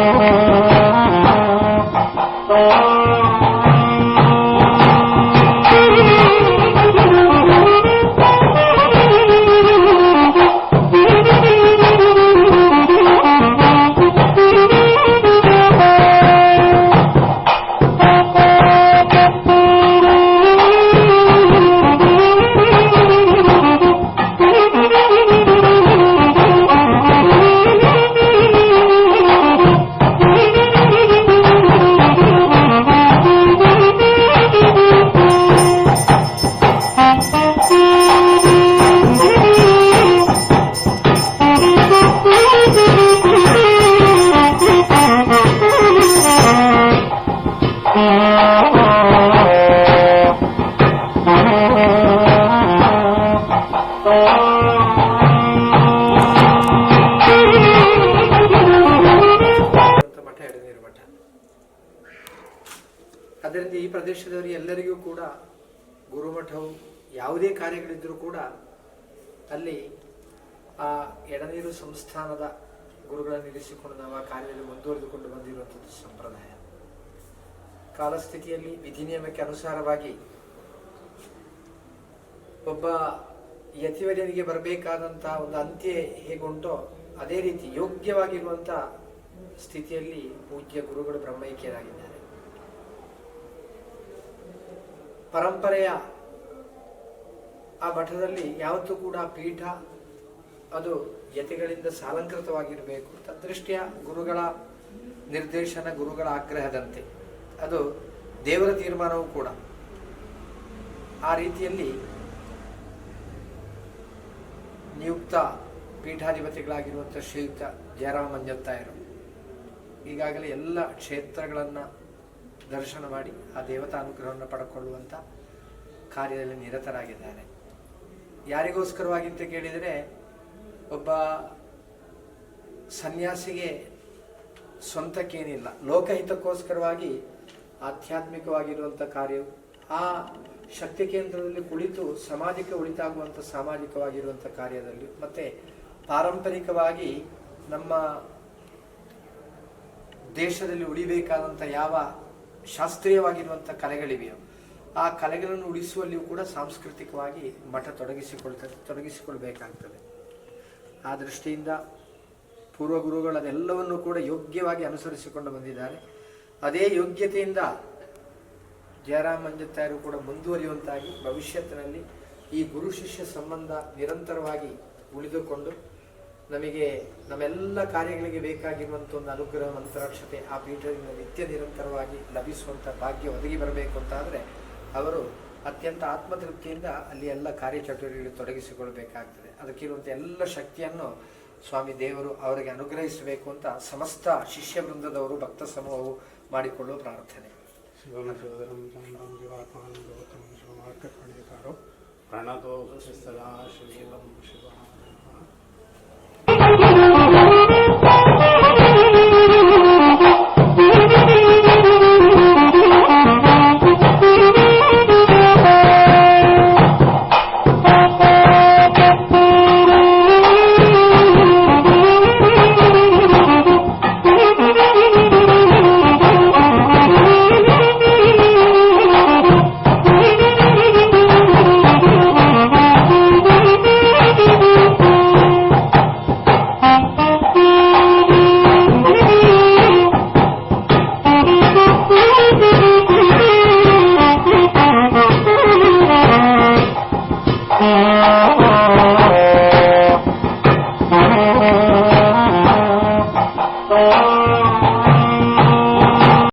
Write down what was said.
Oh, ಅದರಿಂದ ಈ ಪ್ರದೇಶದವರು ಎಲ್ಲರಿಗೂ ಕೂಡ ಗುರುಮಠವು ಯಾವುದೇ ಕಾರ್ಯಗಳಿದ್ದರೂ ಕೂಡ ಅಲ್ಲಿ ಆ ಎಡನೀರು ಸಂಸ್ಥಾನದ ಗುರುಗಳನ್ನು ಇರಿಸಿಕೊಂಡು ನಾವು ಆ ಕಾರ್ಯದಲ್ಲಿ ಮುಂದುವರೆದುಕೊಂಡು ಬಂದಿರುವಂಥದ್ದು ಸಂಪ್ರದಾಯ. ಕಾಲಸ್ಥಿತಿಯಲ್ಲಿ ವಿಧಿ ನಿಯಮಕ್ಕೆ ಅನುಸಾರವಾಗಿ ಒಬ್ಬ ಯತಿವರ್ಯನಿಗೆ ಬರಬೇಕಾದಂಥ ಒಂದು ಅಂತ್ಯ ಹೇಗುಂಟೋ ಅದೇ ರೀತಿ ಯೋಗ್ಯವಾಗಿರುವಂಥ ಸ್ಥಿತಿಯಲ್ಲಿ ಪೂಜ್ಯ ಗುರುಗಳು ಬ್ರಹ್ಮೈಕ್ಯರಾಗಿದ್ದಾರೆ. ಪರಂಪರೆಯ ಆ ಮಠದಲ್ಲಿ ಯಾವತ್ತೂ ಕೂಡ ಪೀಠ ಅದು ಯತಿಗಳಿಂದ ಸಾಲಂಕೃತವಾಗಿರಬೇಕು. ತದೃಷ್ಟಿಯ ಗುರುಗಳ ನಿರ್ದೇಶನ, ಗುರುಗಳ ಆಗ್ರಹದಂತೆ. ಅದು ದೇವರ ತೀರ್ಮಾನವೂ ಕೂಡ. ಆ ರೀತಿಯಲ್ಲಿ ನಿಯುಕ್ತ ಪೀಠಾಧಿಪತಿಗಳಾಗಿರುವಂಥ ಶ್ರೀಯುಕ್ತ ಜಯರಾಮ ಮಂಜತ್ತಾಯರು ಈಗಾಗಲೇ ಎಲ್ಲ ಕ್ಷೇತ್ರಗಳನ್ನು ದರ್ಶನ ಮಾಡಿ ಆ ದೇವತಾ ಅನುಗ್ರಹವನ್ನು ಪಡ್ಕೊಳ್ಳುವಂಥ ಕಾರ್ಯದಲ್ಲಿ ನಿರತರಾಗಿದ್ದಾರೆ. ಯಾರಿಗೋಸ್ಕರವಾಗಿ ಅಂತ ಕೇಳಿದರೆ ಒಬ್ಬ ಸನ್ಯಾಸಿಗೆ ಸ್ವಂತಕ್ಕೇನಿಲ್ಲ, ಲೋಕಹಿತಕ್ಕೋಸ್ಕರವಾಗಿ ಆಧ್ಯಾತ್ಮಿಕವಾಗಿರುವಂಥ ಕಾರ್ಯವು ಆ ಶಕ್ತಿ ಕೇಂದ್ರದಲ್ಲಿ ಕುಳಿತು ಸಮಾಜಕ್ಕೆ ಉಳಿತಾಗುವಂಥ ಸಾಮಾಜಿಕವಾಗಿರುವಂಥ ಕಾರ್ಯದಲ್ಲಿ ಮತ್ತೆ ಪಾರಂಪರಿಕವಾಗಿ ನಮ್ಮ ದೇಶದಲ್ಲಿ ಉಳಿಬೇಕಾದಂಥ ಯಾವ ಶಾಸ್ತ್ರೀಯವಾಗಿರುವಂಥ ಕಲೆಗಳಿವೆಯೋ ಆ ಕಲೆಗಳನ್ನು ಉಳಿಸುವಲ್ಲಿಯೂ ಕೂಡ ಸಾಂಸ್ಕೃತಿಕವಾಗಿ ಮಠ ತೊಡಗಿಸಿಕೊಳ್ತದೆ ತೊಡಗಿಸಿಕೊಳ್ಬೇಕಾಗ್ತದೆ. ಆ ದೃಷ್ಟಿಯಿಂದ ಪೂರ್ವ ಗುರುಗಳು ಅದೆಲ್ಲವನ್ನು ಕೂಡ ಯೋಗ್ಯವಾಗಿ ಅನುಸರಿಸಿಕೊಂಡು ಬಂದಿದ್ದಾರೆ. ಅದೇ ಯೋಗ್ಯತೆಯಿಂದ ಜಯರಾಮ್ ಕೂಡ ಮುಂದುವರಿಯುವಂತಾಗಿ ಭವಿಷ್ಯತ್ತಿನಲ್ಲಿ ಈ ಗುರು ಶಿಷ್ಯ ಸಂಬಂಧ ನಿರಂತರವಾಗಿ ಉಳಿದುಕೊಂಡು ನಮಗೆ ನಮ್ಮೆಲ್ಲ ಕಾರ್ಯಗಳಿಗೆ ಬೇಕಾಗಿರುವಂಥ ಒಂದು ಅನುಗ್ರಹ ಮಂತ್ರಾಕ್ಷತೆ ಆ ಪೀಠದಿಂದ ನಿತ್ಯ ನಿರಂತರವಾಗಿ ಲಭಿಸುವಂಥ ಭಾಗ್ಯ ಒದಗಿ ಬರಬೇಕು ಅಂತಾದರೆ ಅವರು ಅತ್ಯಂತ ಆತ್ಮತೃಪ್ತಿಯಿಂದ ಅಲ್ಲಿ ಎಲ್ಲ ಕಾರ್ಯಚಟುವಟಿಕೆಗಳು ತೊಡಗಿಸಿಕೊಳ್ಬೇಕಾಗ್ತದೆ. ಅದಕ್ಕಿರುವಂಥ ಎಲ್ಲ ಶಕ್ತಿಯನ್ನು ಸ್ವಾಮಿ ದೇವರು ಅವರಿಗೆ ಅನುಗ್ರಹಿಸಬೇಕು ಅಂತ ಸಮಸ್ತ ಶಿಷ್ಯ ವೃಂದದವರು, ಭಕ್ತ ಸಮೂಹವು ಮಾಡಿಕೊಳ್ಳುವ ಪ್ರಾರ್ಥನೆ. ಶಿವನ ಸೋದರಂ ಚಂದ್ರಂ ಶಿವಾತ್ಮಾನಂ ಗೌತಮಂ ಶಿವಮಾರ್ಗಕಾಣಿಕಾರೋ ಪ್ರಣತೋ ಶಿವಂ Shiva. Oh, oh, oh, oh.